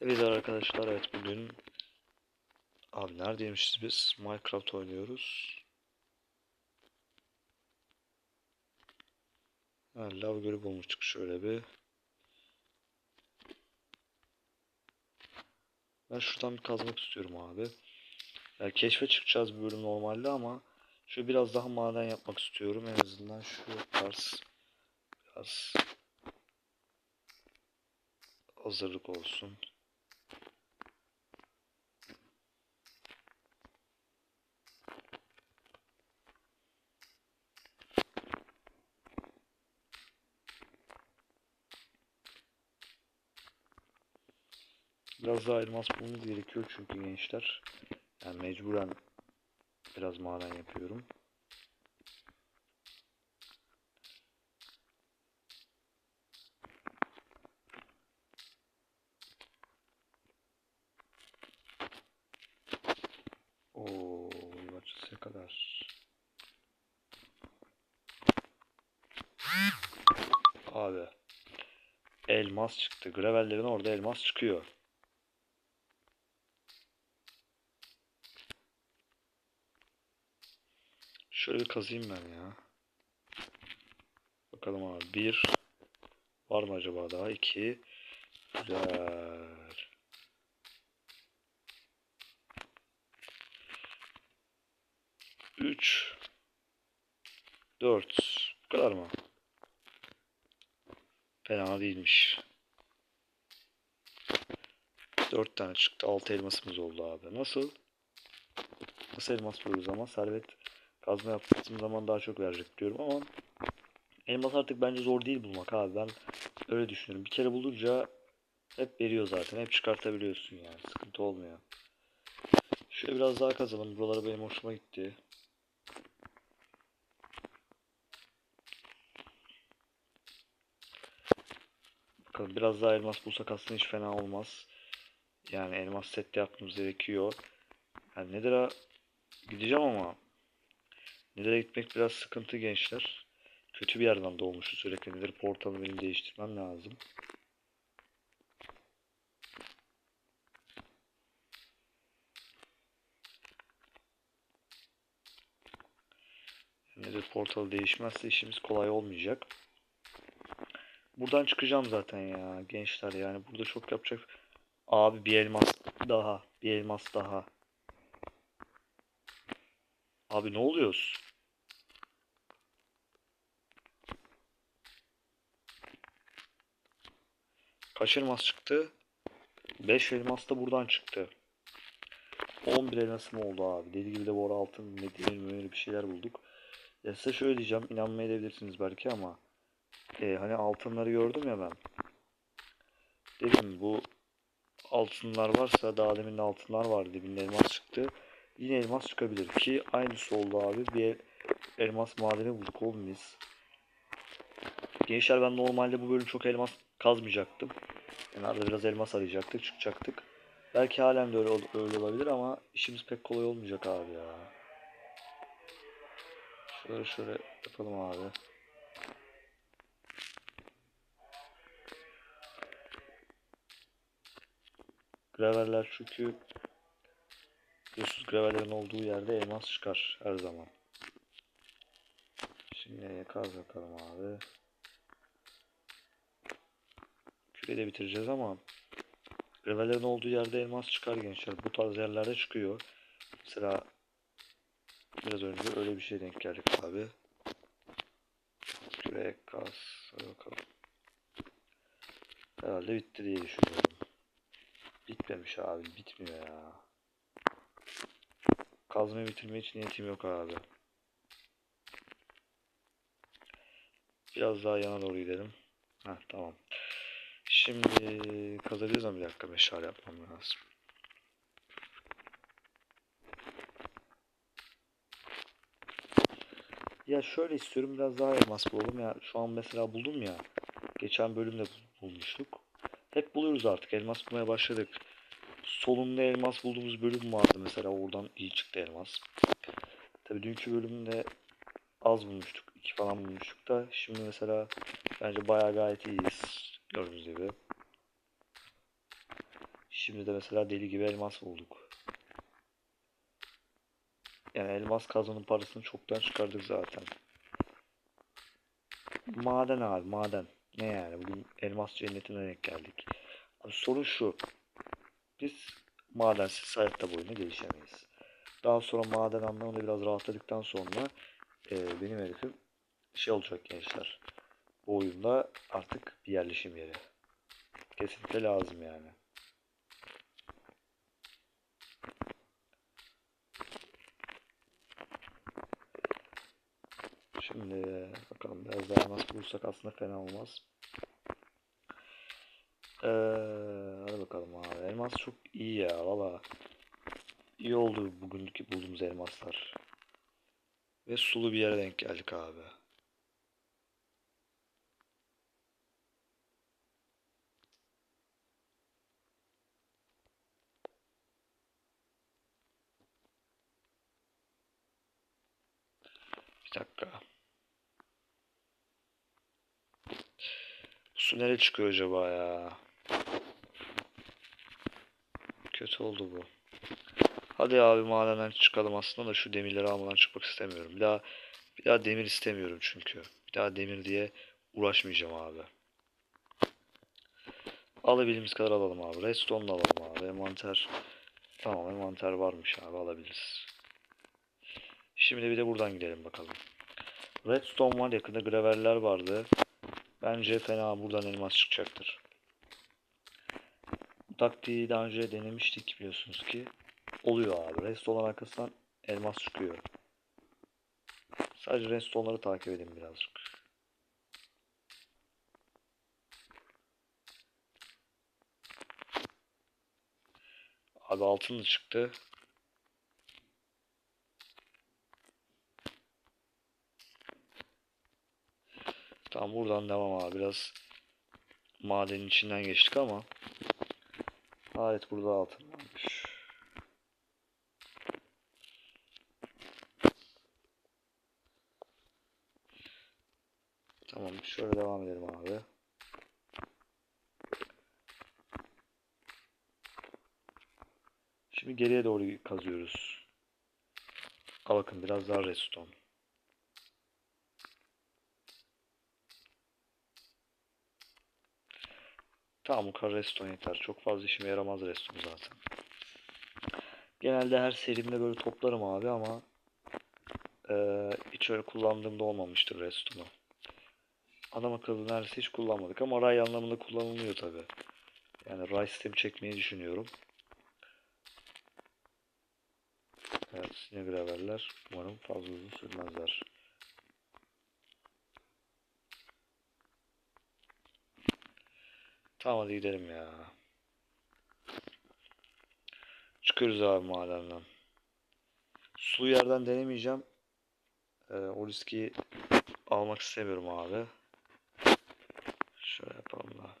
Evet arkadaşlar evet bugün abi neredeymişiz biz Minecraft oynuyoruz. Ha, lav gölü bulmuştuk şöyle bir. Ben şuradan bir kazmak istiyorum abi. Ya keşfe çıkacağız bir bölüm normalde ama şu biraz daha maden yapmak istiyorum en azından şu tarz biraz hazırlık olsun. Biraz daha elmas bulmamız gerekiyor çünkü gençler. Yani mecburen biraz maden yapıyorum. Oo, açısıya kadar. Abi. Elmas çıktı. Gravellerin orada elmas çıkıyor. Şöyle bir kazayım ben ya. Bakalım abi. Bir. Var mı acaba daha? İki. Güzel. Üç. Dört. Bu kadar mı? Fena değilmiş. Dört tane çıktı. Altı elmasımız oldu abi. Nasıl? Nasıl elmas buluyoruz ama servet kazma yaptığım zaman daha çok verecek diyorum ama elmas artık bence zor değil bulmak abi ben öyle düşünüyorum. Bir kere bulunca hep veriyor zaten. Hep çıkartabiliyorsun yani. Sıkıntı olmuyor. Şöyle biraz daha kazalım. Buraları benim hoşuma gitti. Bakalım biraz daha elmas bulsak aslında hiç fena olmaz. Yani elmas set yapmamız gerekiyor. Yani Nether'a gideceğim ama Nether'a gitmek biraz sıkıntı gençler. Kötü bir yerden doğmuşuz sürekli. Nether portalını benim değiştirmem lazım. Nether portalı değişmezse işimiz kolay olmayacak. Buradan çıkacağım zaten ya gençler yani burada çok yapacak. Abi bir elmas daha, bir elmas daha. Abi ne oluyoruz? Kaç elmas çıktı? 5 elmas da buradan çıktı. 11 elmasım oldu abi. Deli gibi de bu ara altın medeni böyle bir şeyler bulduk. Ya size şöyle diyeceğim. inanmayabilirsiniz belki ama e, hani altınları gördüm ya ben. Dedim bu altınlar varsa daha demin de altınlar vardı. Dibinde elmas çıktı. Yine elmas çıkabilir ki aynısı oldu abi. Bir el- elmas madeni bulduk oğlum biz. Gençler ben normalde bu bölüm çok elmas kazmayacaktım. Yani arada biraz elmas arayacaktık, çıkacaktık. Belki halen de öyle, öyle olabilir ama işimiz pek kolay olmayacak abi ya. Şöyle şöyle yapalım abi. Graveller çünkü biliyorsunuz gravellerin olduğu yerde elmas çıkar her zaman. Şimdi kaz bakalım abi. De bitireceğiz ama gravellerin olduğu yerde elmas çıkar gençler. Bu tarz yerlerde çıkıyor. Mesela biraz önce öyle bir şey denk geldik abi. Kürek. Hadi bakalım. Herhalde bitti diye düşünüyorum. Bitmemiş abi. Bitmiyor ya. Kazmayı bitirmeye hiç niyetim yok abi. Biraz daha yana doğru gidelim. Heh tamam. Şimdi kazabiliriz ama bir dakika meşale yapmam lazım. Ya şöyle istiyorum biraz daha elmas bulalım ya. Şu an mesela buldum ya. Geçen bölümde bul- bulmuştuk. Hep buluyoruz artık. Elmas bulmaya başladık. Solunda elmas bulduğumuz bölüm vardı mesela. Oradan iyi çıktı elmas. Tabii dünkü bölümde az bulmuştuk. iki falan bulmuştuk da. Şimdi mesela bence bayağı gayet iyiyiz. Gördüğünüz gibi. Şimdi de mesela deli gibi elmas bulduk. Yani elmas kazanın parasını çoktan çıkardık zaten. Maden abi maden. Ne yani bugün elmas cennetine denk geldik. Abi sorun şu. Biz madensiz hayatta boyunca gelişemeyiz. Daha sonra maden anlamında biraz rahatladıktan sonra e, benim herifim şey olacak gençler. Bu oyunda artık bir yerleşim yeri. Kesinlikle lazım yani. Şimdi bakalım biraz daha elmas bulursak aslında fena olmaz. Ee, hadi bakalım abi. Elmas çok iyi ya valla. İyi oldu bugünkü bulduğumuz elmaslar. Ve sulu bir yere denk geldik abi. Bir dakika. Su nereye çıkıyor acaba ya? Kötü oldu bu. Hadi abi madenden çıkalım aslında da şu demirleri almadan çıkmak istemiyorum. Bir daha bir daha demir istemiyorum çünkü. Bir daha demir diye uğraşmayacağım abi. Alabildiğimiz kadar alalım abi. Redstone da alalım abi. Envanter tamam envanter varmış abi alabiliriz. Şimdi bir de buradan gidelim bakalım. Redstone var yakında graveller vardı. Bence fena buradan elmas çıkacaktır. Bu taktiği daha önce denemiştik biliyorsunuz ki. Oluyor abi. Redstone'ların arkasından elmas çıkıyor. Sadece redstone'ları takip edin birazcık. Abi altın da çıktı. Tamam buradan devam abi. Biraz madenin içinden geçtik ama. Evet burada altın varmış. Tamam şöyle devam edelim abi. Şimdi geriye doğru kazıyoruz. Al bakın biraz daha redstone. Tamam bu kadar redstone yeter. Çok fazla işime yaramaz redstone zaten. Genelde her serimde böyle toplarım abi ama eee, hiç öyle kullandığımda olmamıştır redstone'u. Adam akıllı neredeyse hiç kullanmadık ama ray anlamında kullanılıyor tabi. Yani ray sistemi çekmeyi düşünüyorum. Evet yine graverler. Umarım fazla uzun sürmezler. Tamam hadi gidelim ya. Çıkıyoruz abi madenden. Sulu yerden denemeyeceğim. Ee, o riski almak istemiyorum abi. Şöyle yapalım da.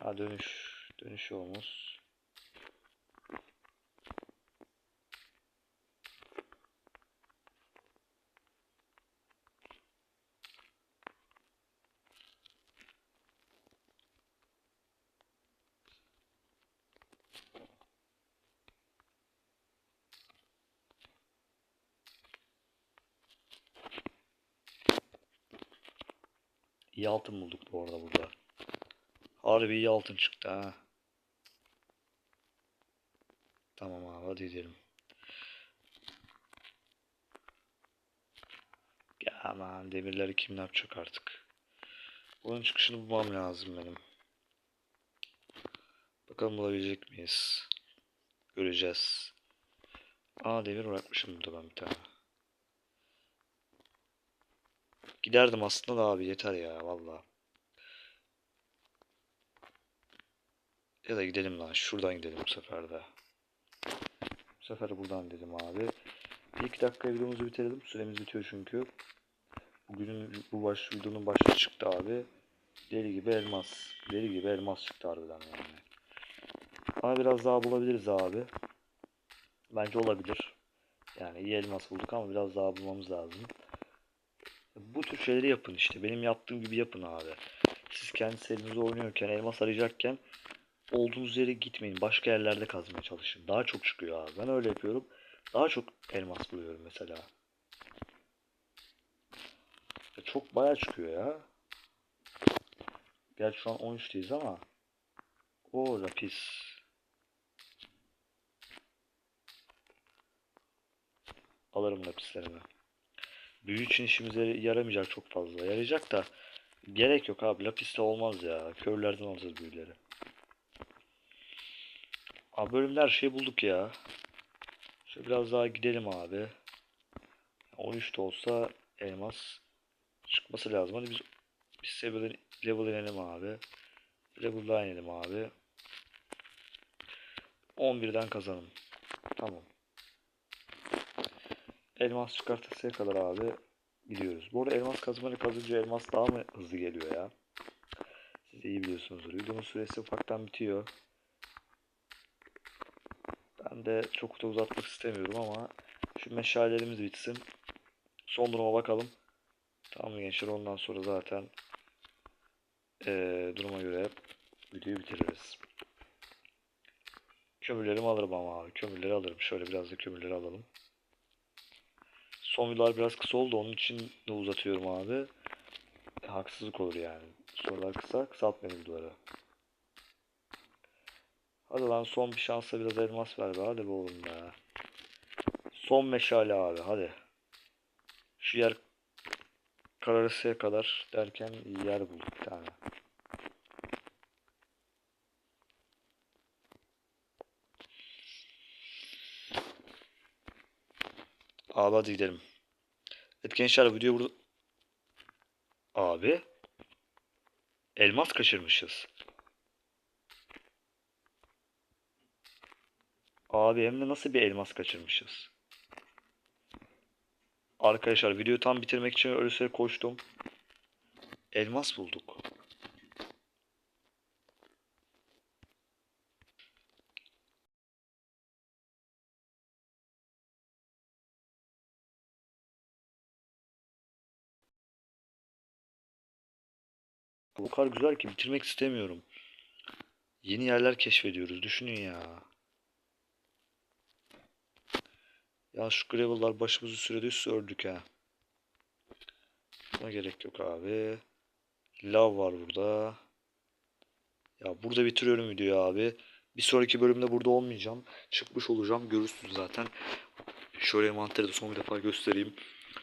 Ha dönüş. Dönüş yolumuz. İyi altın bulduk bu arada burada. Harbi iyi altın çıktı ha. Tamam abi hadi gidelim. Ya aman demirleri kim ne yapacak artık. Bunun çıkışını bulmam lazım benim. Bakalım bulabilecek miyiz? Göreceğiz. Aa demir bırakmışım burada ben bir tane. Giderdim aslında da abi yeter ya valla. Ya da gidelim lan şuradan gidelim bu sefer de. Bu sefer buradan dedim abi. Bir iki dakika videomuzu bitirelim. Süremiz bitiyor çünkü. Bugünün bu baş videonun başlığı çıktı abi. Deli gibi elmas. Deli gibi elmas çıktı harbiden yani. Ama biraz daha bulabiliriz abi. Bence olabilir. Yani iyi elmas bulduk ama biraz daha bulmamız lazım. Bu tür şeyleri yapın işte. Benim yaptığım gibi yapın abi. Siz kendi serinizde oynuyorken, elmas arayacakken olduğunuz yere gitmeyin. Başka yerlerde kazmaya çalışın. Daha çok çıkıyor abi. Ben öyle yapıyorum. Daha çok elmas buluyorum mesela. Ya Çok bayağı çıkıyor ya. Gerçi şu an 13'teyiz ama. O lapis. Alırım lapislerimi. Büyü için işimize yaramayacak çok fazla. Yarayacak da gerek yok abi. Lapisle olmaz ya. Körlerden alacağız büyüleri. Abi bölümde her şeyi bulduk ya. Şöyle biraz daha gidelim abi. 13 de olsa elmas çıkması lazım. Hadi biz biz level, level inelim abi. Level daha inelim abi. 11'den kazanım. Tamam. Elmas çıkartısıya kadar abi gidiyoruz. Bu arada elmas kazmayla kazınca elmas daha mı hızlı geliyor ya? Siz iyi biliyorsunuzdur. Videonun süresi ufaktan bitiyor. Ben de çok da uzatmak istemiyorum ama şu meşalelerimiz bitsin. Son duruma bakalım. Tamam gençler ondan sonra zaten eee, duruma göre videoyu bitiririz. Kömürlerimi alırım ama abi. Kömürleri alırım. Şöyle biraz da kömürleri alalım. Son videolar biraz kısa oldu. Onun için de uzatıyorum abi. E, haksızlık olur yani. Sorular kısa. Kısaltmayın videoları. Hadi lan son bir şansa biraz elmas ver be. Hadi be oğlum be. Son meşale abi. Hadi. Şu yer kararısıya kadar derken yer bulduk bir tane. Abi hadi gidelim. Evet gençler video burada... Abi. Elmas kaçırmışız. Abi hem de nasıl bir elmas kaçırmışız. Arkadaşlar videoyu tam bitirmek için öylesine koştum. Elmas bulduk. O kadar güzel ki bitirmek istemiyorum. Yeni yerler keşfediyoruz. Düşünün ya. Ya şu gravel'lar başımızı sürede üstü ördük ha. Buna gerek yok abi. Lav var burada. Ya burada bitiriyorum videoyu abi. Bir sonraki bölümde burada olmayacağım. Çıkmış olacağım. Görürsünüz zaten. Şöyle envanteri de son bir defa göstereyim.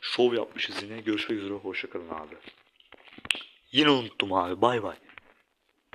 Şov yapmışız yine. Görüşmek üzere. Hoşçakalın abi. Yine unuttum abi. Bay bay.